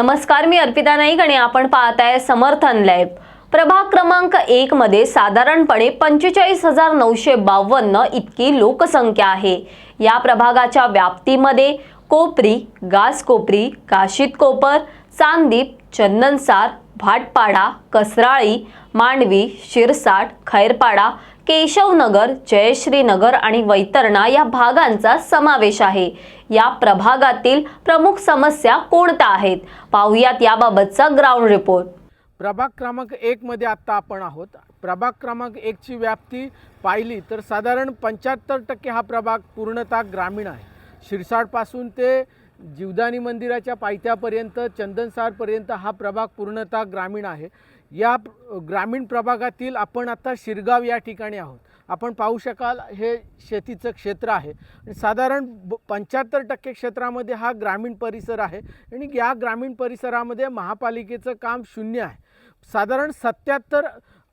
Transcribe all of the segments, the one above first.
नमस्कार मी अर्पिता नाईक आणि आपण पाहत आहे समर्थन लॅब. प्रभाग क्रमांक एक मध्ये साधारणपणे पंचेचाळीस हजार नऊशे बावन्न इतकी लोकसंख्या आहे. या प्रभागाच्या व्याप्तीमध्ये कोपरी गास कोपरी काशीत कोपर चांदीप चंदनसार भाटपाडा कसराळी मांडवी शिरसाट खैरपाडा केशवनगर जयश्रीनगर आणि वैतरणा या भागांचा समावेश आहे. या प्रभागातील प्रमुख समस्या कोणत्या आहेत? पाहुयात याबाबतचा ग्राउंड रिपोर्ट. प्रभाग क्रमांक एकमध्ये आत्ता आपण आहोत. प्रभाग क्रमांक एकची व्याप्ती पाहिली तर साधारण पंच्याहत्तर टक्के हा प्रभाग पूर्णतः ग्रामीण आहे. शिरसाडपासून ते जीवदानी मंदिराच्या पायथ्यापर्यंत चंदनसारपर्यंत हा प्रभाग पूर्णतः ग्रामीण आहे. या ग्रामीण प्रभागातील आपण आता शिरगाव या ठिकाणी आहोत. आपण पाहू शकाल हे शेतीचं क्षेत्र आहे. आणि साधारण ब पंच्याहत्तर टक्के क्षेत्रामध्ये हा ग्रामीण परिसर आहे. आणि या ग्रामीण परिसरामध्ये महापालिकेचं काम शून्य आहे. साधारण सत्याहत्तर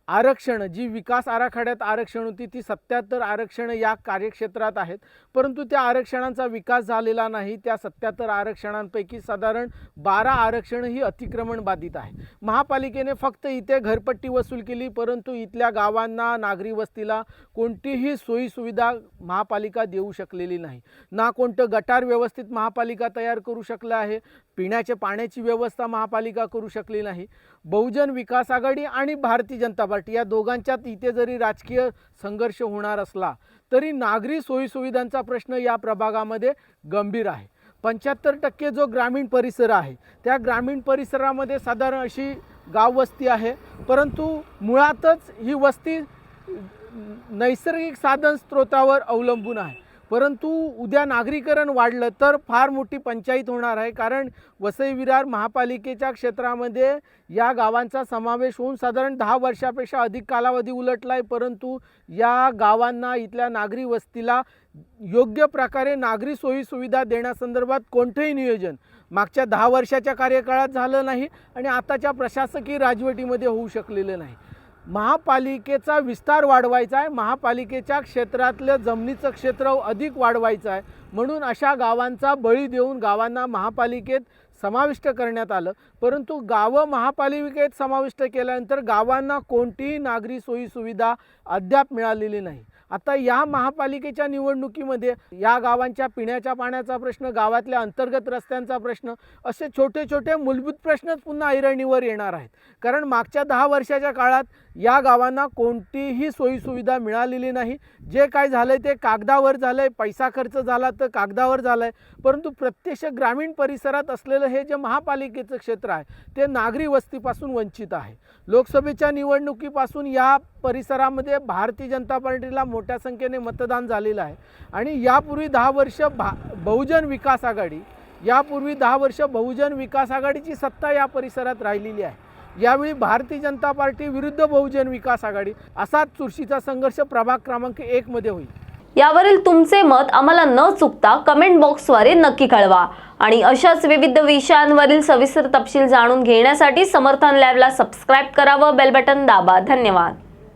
आरक्षण जी विकास आराखड्यात आरक्षण होती ती सत्याहत्तर आरक्षणं या कार्यक्षेत्रात आहेत. परंतु त्या आरक्षणांचा विकास झालेला नाही. त्या सत्याहत्तर आरक्षणांपैकी साधारण बारा आरक्षण ही अतिक्रमण बाधित आहे. महापालिकेने फक्त इथे घरपट्टी वसूल केली परंतु इथल्या गावांना नागरी वस्तीला कोणतीही सोयीसुविधा महापालिका देऊ शकलेली नाही. ना कोणतं गटार व्यवस्थित महापालिका तयार करू शकलं आहे. पिण्याच्या पाण्याची व्यवस्था महापालिका करू शकली नाही. बहुजन विकास आघाडी आणि भारतीय जनता पार्टी या दोघांच्यात इथे जरी राजकीय संघर्ष होणार असला तरी नागरी सोयीसुविधांचा प्रश्न या प्रभागामध्ये गंभीर आहे. पंच्याहत्तर टक्के जो ग्रामीण परिसर आहे त्या ग्रामीण परिसरामध्ये साधारण अशी गाववस्ती आहे. परंतु मुळातच ही वस्ती नैसर्गिक साधन स्रोतावर अवलंबून आहे. परंतु उद्या नागरीकरण वाढलं तर फार मोठी पंचायत होणार आहे. कारण वसई विरार महापालिकेच्या क्षेत्रामध्ये या गावांचा समावेश होऊन साधारण दहा वर्षापेक्षा अधिक कालावधी उलटला आहे परंतु या गावांना इथल्या नागरी वस्तीला योग्य प्रकारे नागरी सोयीसुविधा देण्यासंदर्भात कोणतंही नियोजन मागच्या दहा वर्षाच्या कार्यकाळात झालं नाही आणि आताच्या प्रशासकीय राजवटीमध्ये होऊ शकलेलं नाही. महापालिकेचा विस्तार वाढवायचा आहे. महापालिकेच्या क्षेत्रातलं जमिनीचं क्षेत्र अधिक वाढवायचं आहे. म्हणून अशा गावांचा बळी देऊन गावांना महापालिकेत समाविष्ट करण्यात आलं. परंतु गावं महापालिकेत समाविष्ट केल्यानंतर गावांना कोणतीही नागरी सोयीसुविधा अद्याप मिळालेली नाही. आता या महापालिकेच्या निवडणुकीमध्ये या गावांच्या पिण्याच्या पाण्याचा प्रश्न गावातल्या अंतर्गत रस्त्यांचा प्रश्न असे छोटे छोटे मूलभूत प्रश्नच पुन्हा ऐरणीवर येणार आहेत. कारण मागच्या दहा वर्षाच्या काळात या गावांना कोणतीही सोयीसुविधा मिळालेली नाही. जे काय झालं आहे ते कागदावर झालं आहे पैसा खर्च झाला तर कागदावर झाला आहे परंतु प्रत्यक्ष ग्रामीण परिसरात असलेलं हे जे महापालिकेचं क्षेत्र आहे ते नागरी वस्तीपासून वंचित आहे. लोकसभेच्या निवडणुकीपासून या परिसरामध्ये भारतीय जनता पार्टीला मोठ्या संख्येने मतदान झालेलं आहे. आणि यापूर्वी दहा वर्ष भा बहुजन विकास आघाडी यापूर्वी दहा वर्ष बहुजन विकास आघाडीची सत्ता या परिसरात राहिलेली आहे. यावेळी भारतीय जनता पार्टी विरुद्ध बहुजन विकास आघाडी असाच चुरशीचा संघर्ष प्रभाग क्रमांक एकमध्ये होईल. यावरील तुमचे मत आम्हाला न चुकता कमेंट बॉक्सद्वारे नक्की कळवा. आणि अशाच विविध विषयांवरील सविस्तर तपशील जाणून घेण्यासाठी समर्थन लॅबला सबस्क्राईब करावं बेल बटन दाबा. धन्यवाद.